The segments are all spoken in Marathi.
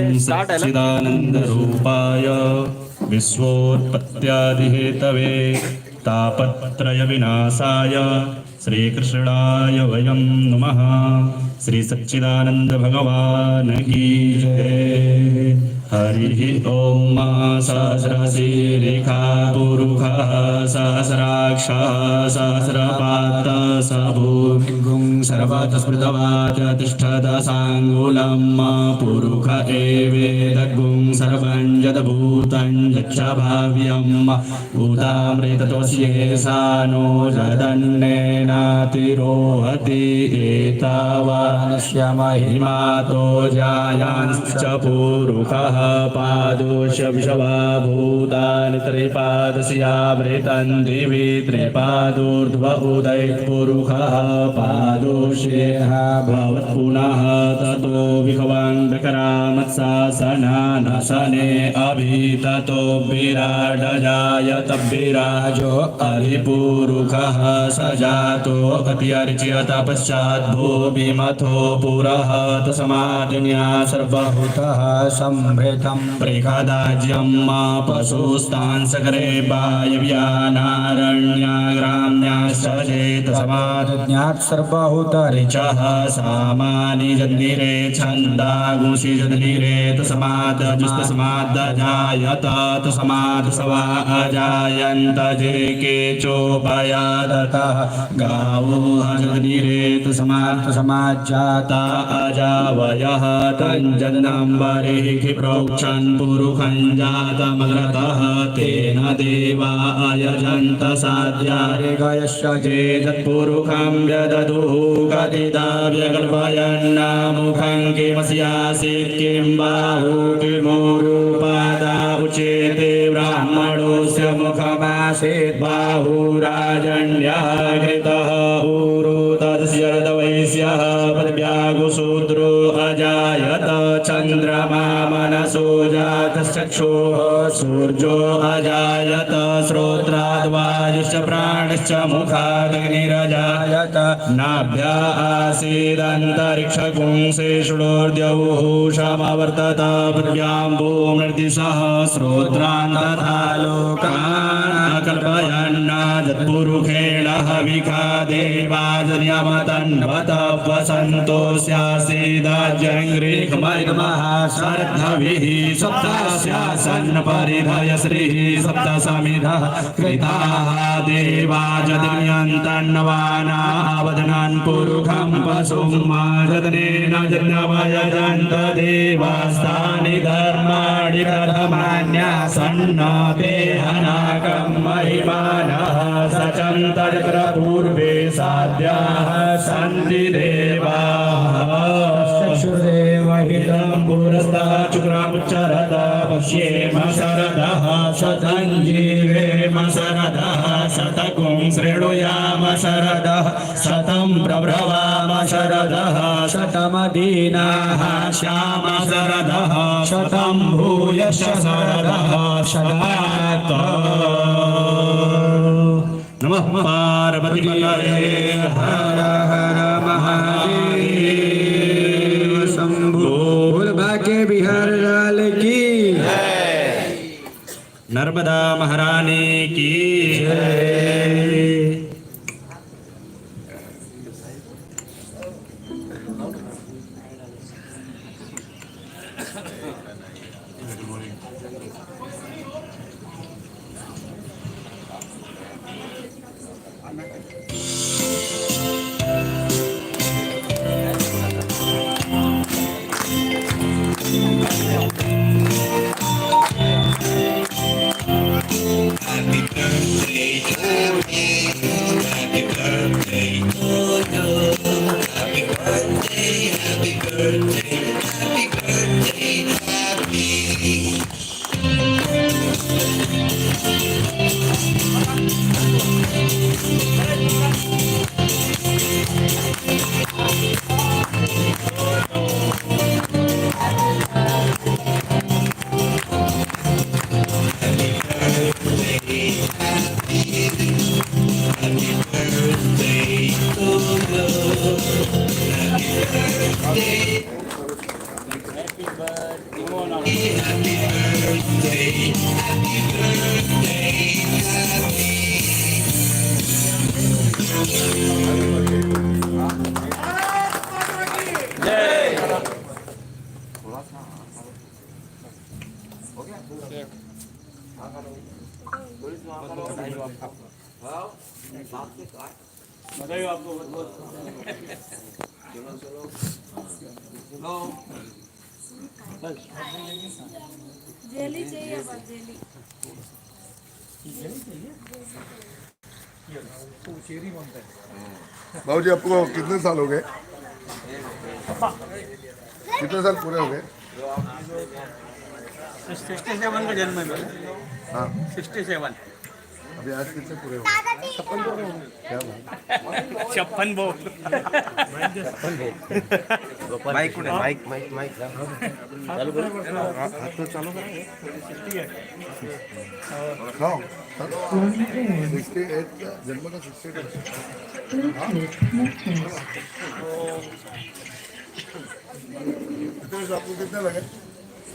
सच्चिदानन्दरूपाय विश्वोत्पत्त्यादिहेतवे तापत्रयविनाशाय श्रीकृष्णाय वयं नमः। श्रीसच्चिदानन्दभगवान् की जय। हरिः ॐ मा सहस्रशीरिखा पुरुखः सहस्राक्षः सहस्रपात्र स भूमिगुं सर्वतस्मृतवाच तिष्ठत साङ्गुलं पुरुख एवेदगुं सर्वं यद्भूतं यच्च भाव्यं भूतामृततोष्येषा नो जदन्नेनातिरोहति एतावानस्य महिमातो जायांश्च पुरुषः पादोष्य विषवा भूतानि त्रिपादस्यामृतं दिवि त्रिपादोर्ध्व उदय पुरुषः पादो भवत् पुनः ततो विभवाङ्गकरामत्सासनानसने अभिततो विराडजायत विराजो अधिपुरुषः स जातो अत्यर्च्यत तपश्चाद्भूमिमथो पुरः तस्मादिन्या सर्वभूतः सम्भृतं प्रेखादाज्यं मा पशुस्तान् सकरे वायव्यानारण्याग्राम्याश्च चेतसमादिज्ञात् सर्वहु सामानि जन्निरे छन्दागुंसि जन्निरे तस्मादजुस्तस्मादजायत तस्मात् सवा अजायन्त जे केचोपयादतः गावो जन्निरे तस्मात् तस्माज्जाता अजावयः तञ्जन्नाम्बरेः प्रोक्षन् पुरुषं जातमग्रतः तेन देवा अयजन्त साध्यारे गयश्च चेदत्पुरुषं व्यदधुः। कथिता व्यकल्पयन्नामुखं किमस्यासीत् किं बाहु किमोरुपादा उचेते ब्राह्मणोऽस्य मुखमासीत् बाहुराजन्यः कृतः ऊरु तस्य रदवैश्यः पदव्यागुशूद्रो अजायत चन्द्रमा मनसो जातश्चक्षुः सूर्यो अजायत श्रोत्राद्वायुश्च प्राणश्च मुखादग्निरजायत नाभ्या आसीदन्तरिक्षपुंसेषुडोर्द्यौषमवर्तत पृथ्व्यां मृदिशः श्रोत्रान् तथा लोकान् हविखा देवाजन्यमतन्वत वसन्तो स्यासीदाज्यङ्घ्रिखमर्गमः श्रद्धभिः सप्तस्यासन् परिधय श्रीः सप्तसमिधः कृताः देवाजन्यन्तन्नवानावदनान् पुरुखं पशुं माजदनेन जन्मयजन्त देवास्तानि धर्माणि प्रथमान्यासन्न देहनाकं मानः सचन्त यत्र पूर्वे साध्याः सन्ति देवाः। चक्षुर्देवहितं पुरस्ताः चुक्रामुच्चरद पश्येम शरदः शतं जीवेम शरदः शतकुं शृणुयाम शरदः शतं प्रभ्रवाम शरदः शतमदीनाः श्याम शरदः शतं भूयश शरदः शतात् नमः। पार्वतीपतये हर हर। नर्मदा महारानी की जेली चाहिए बस जेली? भाजी आपको कितने साल हो गए? कितने साल पूरे हो गए? सिक्सटी सेवन का जन्म है मेरा। हाँ। Sixty seven. कितने पूरे छप्पन भोग क्या भाई छप्पन छप्पन माइक माइक माइक माइक तो आपको कितना लगे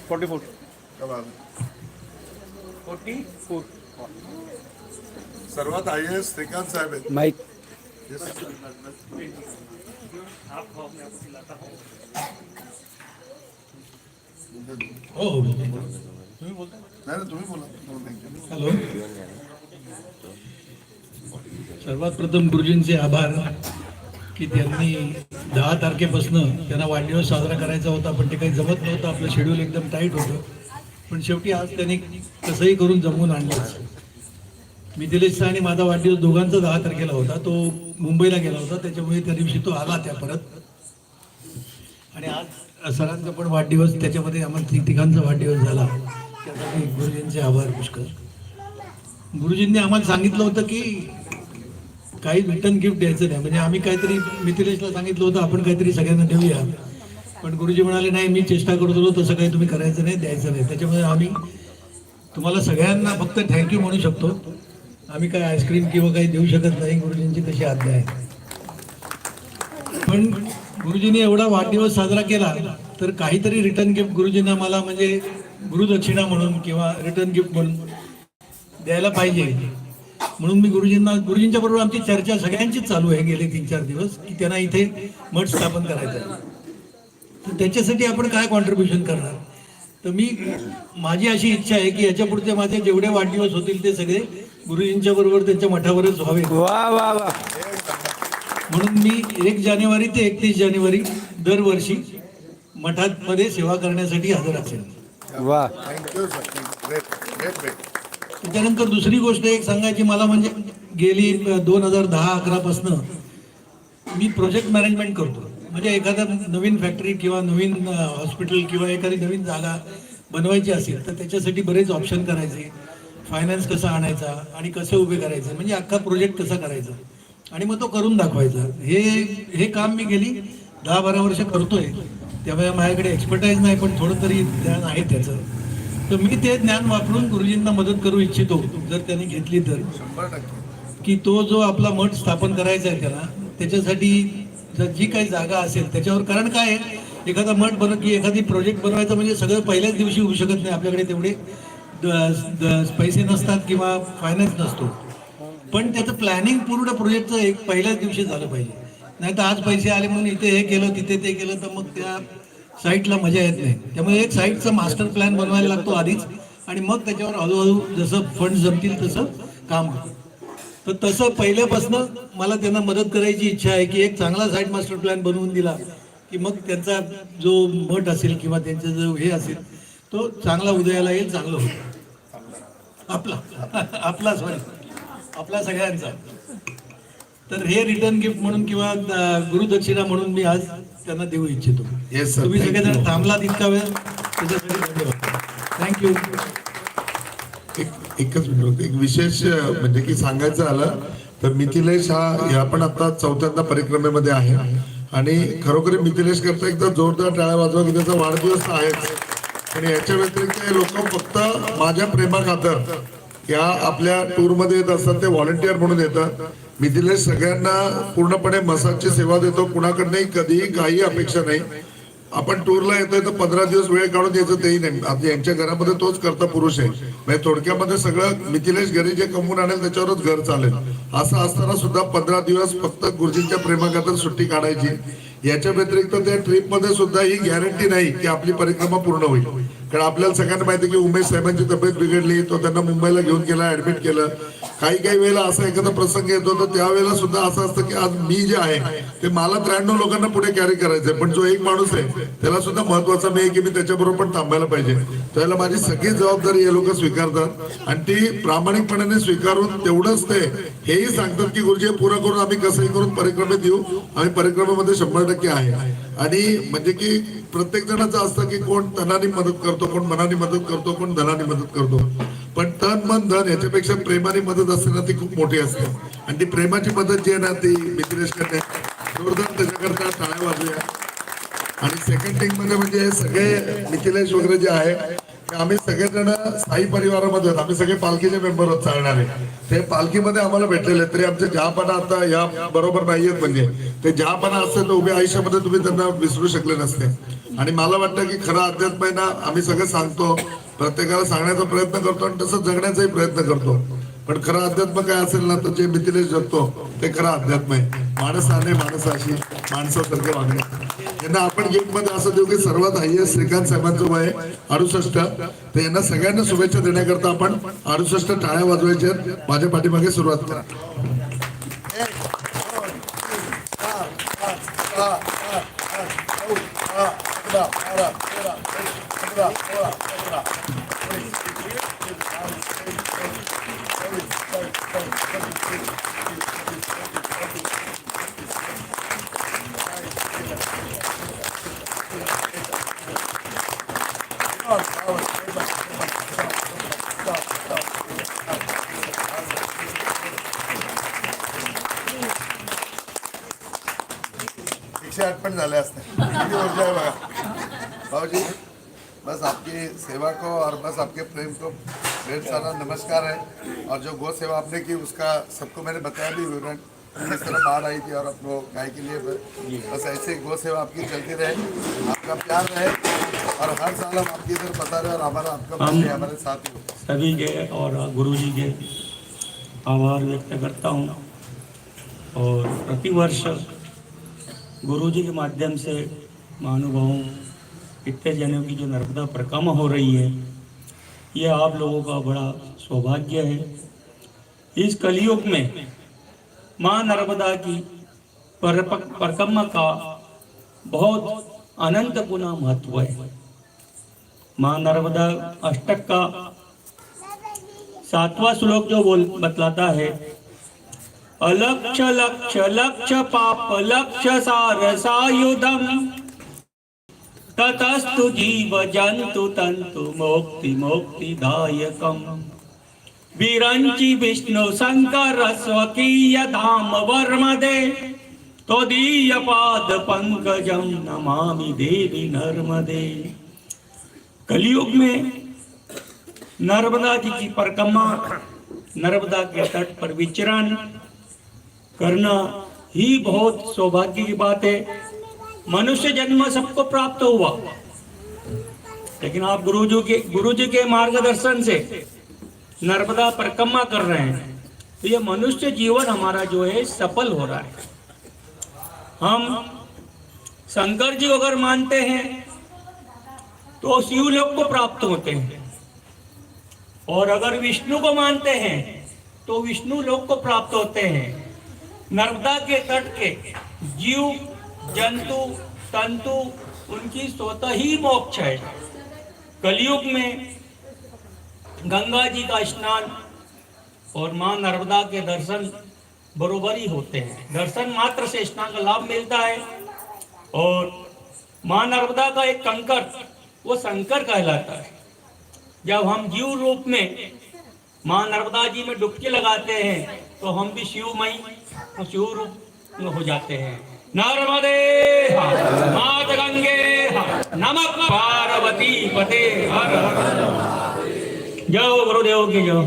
फोर्टी फोर। Forty four. सर्वात आय एस श्रीकांत साहेब आहेत. माईक. हो हो नाही नाही, तुम्ही बोला. thank you. हॅलो. सर्वात प्रथम गुरुजींचे आभार की त्यांनी दहा तारखेपासून त्यांना वाढदिवस साजरा करायचा होता पण ते काही जमत नव्हतं. आपलं शेड्यूल एकदम टाईट होतं. पण शेवटी आज त्यांनी कसंही करून जमवून आणलंच मिथिलेशचा आणि माझा वाढदिवस दोघांचा दहा तारखेला होता. तो मुंबईला गेला होता. त्याच्यामुळे त्या दिवशी तो आला त्या परत. आणि आज सरांचा पण वाढदिवस त्याच्यामध्ये आम्हाला ती तिघांचा वाढदिवस झाला. त्यासाठी गुरुजींचे आभार पुष्कळ. गुरुजींनी आम्हाला सांगितलं होतं की काही रिटर्न गिफ्ट द्यायचं नाही. म्हणजे आम्ही काहीतरी मिथिलेशला सांगितलं होतं आपण काहीतरी सगळ्यांना देऊया. पण गुरुजी म्हणाले नाही मी चेष्टा करत होतो तसं काही तुम्ही करायचं नाही द्यायचं नाही. त्याच्यामुळे आम्ही तुम्हाला सगळ्यांना फक्त थँक्यू म्हणू शकतो. आम्ही काय आईस्क्रीम किंवा काही देऊ शकत नाही गुरुजींची तशी आज्ञा आहे. पण गुरुजींनी एवढा वाढदिवस साजरा केला तर काहीतरी रिटर्न गिफ्ट गुरुजींना मला म्हणजे गुरुदक्षिणा म्हणून किंवा रिटर्न गिफ्ट म्हणून द्यायला पाहिजे. म्हणून मी गुरुजींना गुरुजींच्या बरोबर आमची चर्चा सगळ्यांचीच चालू आहे गेले तीन चार दिवस की त्यांना इथे मठ स्थापन करायचं आहे. तर त्याच्यासाठी आपण काय कॉन्ट्रीब्युशन करणार? तर मी माझी अशी इच्छा आहे की याच्या पुढचे माझे जेवढे वाढदिवस होतील ते सगळे गुरुजींच्या बरोबर त्यांच्या मठावरच व्हावे. वा वा वा. म्हणून मी एक जानेवारी ते एकतीस जानेवारी दरवर्षी मठात मध्ये सेवा करण्यासाठी हजर असेल. वा. Thank you sir thank you great great great त्याच्यानंतर दुसरी गोष्ट एक सांगायची मला म्हणजे गेली दोन हजार दहा अकरापासनं मी प्रोजेक्ट मॅनेजमेंट करतो. म्हणजे एखादा नवीन फॅक्टरी किंवा नवीन हॉस्पिटल किंवा एखादी नवीन जागा बनवायची असेल तर त्याच्यासाठी बरेच ऑप्शन करायचे. फायनान्स कसा आणायचा आणि कसे उभे करायचे म्हणजे अख्खा प्रोजेक्ट कसा करायचा आणि मग तो करून दाखवायचा. हे हे काम मी गेली दहा बारा वर्ष करतोय. त्यामुळे माझ्याकडे एक्सपर्टाईज नाही पण थोडं तरी ज्ञान आहे त्याचं. तर मी ते ज्ञान वापरून गुरुजींना मदत करू इच्छितो जर त्यांनी घेतली तर. की तो जो आपला मठ स्थापन करायचा आहे त्याला त्याच्यासाठी जर जी काही जागा असेल त्याच्यावर कारण काय आहे? एखादा मठ बनव की एखादी प्रोजेक्ट बनवायचं म्हणजे सगळं पहिल्याच दिवशी होऊ शकत नाही. आपल्याकडे तेवढे पैसे नसतात किंवा फायनान्स नसतो. पण त्याचं प्लॅनिंग पूर्ण प्रोजेक्टचं एक पहिल्याच दिवशी झालं पाहिजे. नाही तर आज पैसे आले म्हणून इथे हे केलं तिथे ते केलं तर मग त्या साईटला मजा येत नाही. त्यामुळे एक साईटचा मास्टर प्लॅन बनवायला लागतो आधीच. आणि मग त्याच्यावर हळूहळू जसं फंड जमतील तसं काम होतं. तर तसं पहिल्यापासून मला त्यांना मदत करायची इच्छा आहे की एक चांगला साईट मास्टर प्लॅन बनवून दिला की मग त्यांचा जो मठ असेल किंवा त्यांचा जो हे असेल तो चांगला उदयाला येईल चांगलं होईल. आपला आपला सॉरी आपला सगळ्यांचा. तर हे रिटर्न गिफ्ट म्हणून किंवा गुरुदक्षिणा म्हणून मी आज त्यांना देऊ इच्छितो. तुम्ही सगळेजण. थांबलात इतका वेळ. त्याच्यासाठी धन्यवाद. थँक्यू एकच मिनिट एक विशेष म्हणजे की सांगायचं आलं तर मिथिलेश हा या पण आता चौथ्यांदा परिक्रमेमध्ये आहे. आणि खरोखर मिथिलेश करता एकदा जोरदार टाळ्या वाजवा की त्याचा वाढदिवस आहेच. पण याच्या व्यतिरिक्त हे लोक फक्त माझ्या प्रेमा खातर या आपल्या टूरमध्ये येत असतात ते व्हॉलेंटिअर म्हणून येतात. मिथिलेश सगळ्यांना पूर्णपणे मसाजची सेवा देतो. कुणाकडनंही कधीही काही अपेक्षा नाही. आपण टूरला येतोय तर पंधरा दिवस वेळ काढून यायचं तेही नाही. आता यांच्या घरामध्ये तोच करता पुरुष आहे. म्हणजे थोडक्यामध्ये सगळं मिथिलेश घरी जे कमवून आणेल त्याच्यावरच घर चालेल. असं असताना सुद्धा पंधरा दिवस फक्त गुरुजींच्या प्रेमाखातर सुट्टी काढायची. याच्या व्यतिरिक्त त्या ट्रिपमध्ये सुद्धा ही गॅरंटी नाही की आपली परिक्रमा पूर्ण होईल. कारण आपल्याला सगळ्यांना माहिती की उमेश साहेबांची तब्येत बिघडली तो त्यांना मुंबईला घेऊन गेला ऍडमिट केलं. काही काही वेळेला असा एखादा प्रसंग येतो तर त्यावेळेला सुद्धा असं असतं की आज मी जे आहे ते मला त्र्याण्णव लोकांना पुढे कॅरी करायचंय पण जो एक माणूस आहे त्याला सुद्धा महत्त्वाचा मी आहे की मी त्याच्याबरोबर पण थांबायला पाहिजे. त्याला माझी सगळी जबाबदारी हे लोक स्वीकारतात. आणि ती प्रामाणिकपणाने स्वीकारून तेवढंच ते हेही सांगतात की गुरुजी हे करून आम्ही कसंही करून परिक्रमेत येऊ आम्ही परिक्रमेमध्ये शंभर टक्के आहे. आणि म्हणजे की प्रत्येक जणाचं असतं की कोण धनाने मदत करतो कोण मनाने मदत करतो कोण धनाने मदत करतो. पण तन मन धन याच्यापेक्षा प्रेमाने मदत असते ना ती खूप मोठी असते. आणि ती प्रेमाची मदत जी आहे ना ती मिथिलेश करणे जोरदार त्याच्याकरता टाळ्या वाजल्या. आणि सेकंड थिंगमध्ये म्हणजे सगळे मिथिलेश वगैरे जे आहे आम्ही सगळेजण साई परिवारामध्ये आम्ही सगळे पालखीचे मेंबर होत चालणारे ते पालखीमध्ये आम्हाला भेटलेले तरी आमचे ज्यापणा आता या बरोबर नाहीयेत म्हणजे. ते ज्यापणा असते तर उभ्या आयुष्यामध्ये तुम्ही त्यांना विसरू शकले नसते. आणि मला वाटतं की खरं अध्यात्म आहे ना आम्ही सगळं सांगतो. प्रत्येकाला सांगण्याचा प्रयत्न करतो आणि तसं जगण्याचाही प्रयत्न करतो. पण खरं अध्यात्म काय असेल ना तर जे मिथिलेश जगतो ते खरं अध्यात्म आहे. माणसाने माणसाशी माणसासारखे वागणे. यांना आपण गिफ्टमध्ये असं देऊ की सर्वात हायएस्ट श्रीकांत साहेबांचं वय अडुसष्ट. तर यांना सगळ्यांना शुभेच्छा देण्याकरता आपण अडुसष्ट टाळ्या वाजवायच्या आहेत. माझ्या पाठीमागे सुरुवात करा. एकशे बस आपकी सेवा को और बस आपके प्रेम को ढेर सारा नमस्कार है और जो गौ सेवा आपने की उसका सबको मैंने बताया भी विवरण किस तरह बाढ़ आई थी और आपको गाय के लिए बस ऐसे गौ सेवा आपकी चलती रहे आपका प्यार रहे और हर साल हम आपकी इधर बता रहे और हमारा आपका बर्थडे हमारे साथ ही। सभी के और गुरु जी के आभार व्यक्त करता हूँ। और प्रतिवर्ष गुरु जी के माध्यम से महानुभावों इतने जनों की जो नर्मदा परिक्रमा हो रही है ये आप लोगों का बड़ा सौभाग्य है। इस कलयुग में माँ नर्मदा की पर परिक्रमा का बहुत अनंत गुना महत्व है। माँ नर्मदा अष्टक. का सातवां श्लोक जो बोल बतलाता है अलक्ष लक्ष लक्ष पाप लक्ष सार सायुधम। ततस्तु जीव जंतु तंतु मोक्ति मोक्ति दायकम। विरंची विष्णु शंकर स्वकीय धाम वर्मदे। त्वदीय पाद पंकजम नमामि देवी नर्मदे। कलयुग में नर्मदा जी की परिक्रमा नर्मदा के तट पर विचरण करना ही बहुत सौभाग्य की बात है। मनुष्य जन्म सबको प्राप्त हुआ। लेकिन आप गुरु जी के गुरु जी के मार्गदर्शन से नर्मदा परिक्रमा कर रहे हैं तो ये मनुष्य जीवन हमारा जो है सफल हो रहा है। हम शंकर जी अगर मानते हैं तो शिवलोक को प्राप्त होते हैं। और अगर विष्णु को मानते हैं तो विष्णु लोक को प्राप्त होते हैं। नर्मदा के तट के जीव, जंतु, तंतु, उनकी स्वतः ही मोक्ष है। कलयुग में गंगा जी का स्नान और माँ नर्मदा के दर्शन बरोबर ही होते हैं। दर्शन मात्र से स्नान का लाभ मिलता है। और माँ नर्मदा का एक कंकर वो शंकर कहलाता है। जब हम जीव रूप में माँ नर्मदा जी में डुबकी लगाते हैं तो हम भी शिवमयी शिव रूप हो जाते हैं। नर्मदे मात गंगे हर, नमः पार्वती पते हर जाओ गुरुदेव की जाओ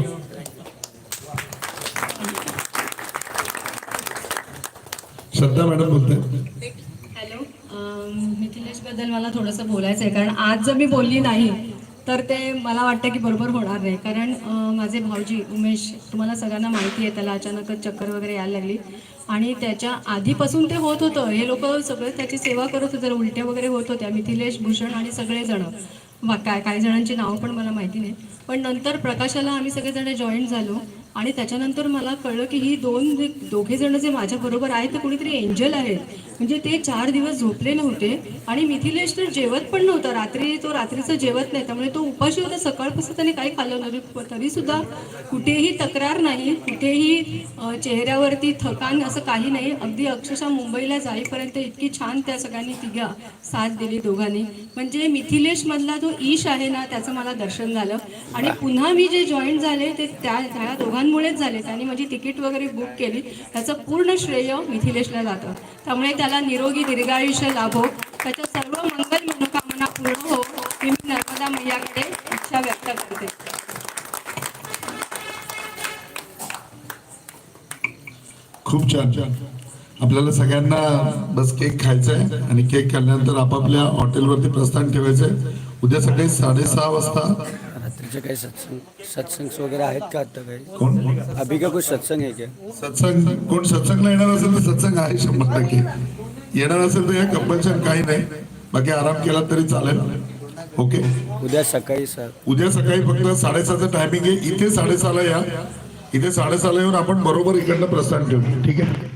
श्रद्धा मॅडम बोलते हॅलो मिथिलेशबद्दल मला थोडंसं बोलायचं आहे कारण आज जर मी बोलली नाही तर ते मला वाटतं की बरोबर होणार नाही. कारण माझे भाऊजी उमेश तुम्हाला सगळ्यांना माहिती आहे त्याला अचानकच चक्कर वगैरे यायला लागली. आणि त्याच्या आधीपासून ते होत होतं. हे लोक सगळे त्याची सेवा करत होते उलट्या वगैरे होत होत्या. मिथिलेश भूषण आणि सगळेजण वा- काय काही जणांची नावं पण मला माहिती नाही. पण नंतर प्रकाशाला आम्ही सगळेजण जॉईन झालो. आणि त्याच्यानंतर मला कळलं की ही दोन जे दोघे जण जे माझ्याबरोबर आहेत ते कोणीतरी एंजल आहेत. म्हणजे ते चार दिवस झोपले नव्हते आणि मिथिलेश तर जेवत पण नव्हता. रात्री तो रात्रीचं जेवत नाही त्यामुळे तो उपाशी होता. सकाळपासून त्याने काही खाल्लं नव्हतं तरी सुद्धा कुठेही तक्रार नाही कुठेही चेहऱ्यावरती थकान असं काही नाही. अगदी अक्षरशः मुंबईला जाईपर्यंत इतकी छान त्या सगळ्यांनी तिघा साथ दिली दोघांनी. म्हणजे मिथिलेश मधला जो ईश आहे ना त्याचं मला दर्शन झालं. आणि पुन्हा मी जे जॉईन झाले ते त्या त्या मुलांमुळेच झाले. त्यांनी माझी तिकीट वगैरे बुक केली. त्याचं पूर्ण श्रेय मिथिलेशला जातं. त्यामुळे त्याला निरोगी दीर्घायुष्य लाभो. त्याच्या सर्व मंगल मनोकामना पूर्ण हो ही मी नर्मदा मैयाकडे इच्छा व्यक्त करते. खूप छान आपल्याला सगळ्यांना बस केक खायचा आहे आणि केक खाल्ल्यानंतर आपापल्या हॉटेलवरती प्रस्थान ठेवायचं आहे उद्या सकाळी साडेसहा वाजता रात्रीचे काही सत्संग सत्संग वगैरे आहेत का आता काही? कोण? अभी का कुछ सत्संग है क्या? सत्संग कोण सत्संगला येणार असेल तर सत्संग आहे शंभर टक्के. येणार असेल तर या कंपल्शन काही नाही. बाकी आराम केला तरी चालेल. ओके उद्या सकाळी सर उद्या सकाळी फक्त साडेसहाचं टायमिंग आहे. इथे साडेसहाला या. इथे साडेसहाला येऊन आपण बरोबर इकडनं प्रस्थान ठेवू. ठीक आहे?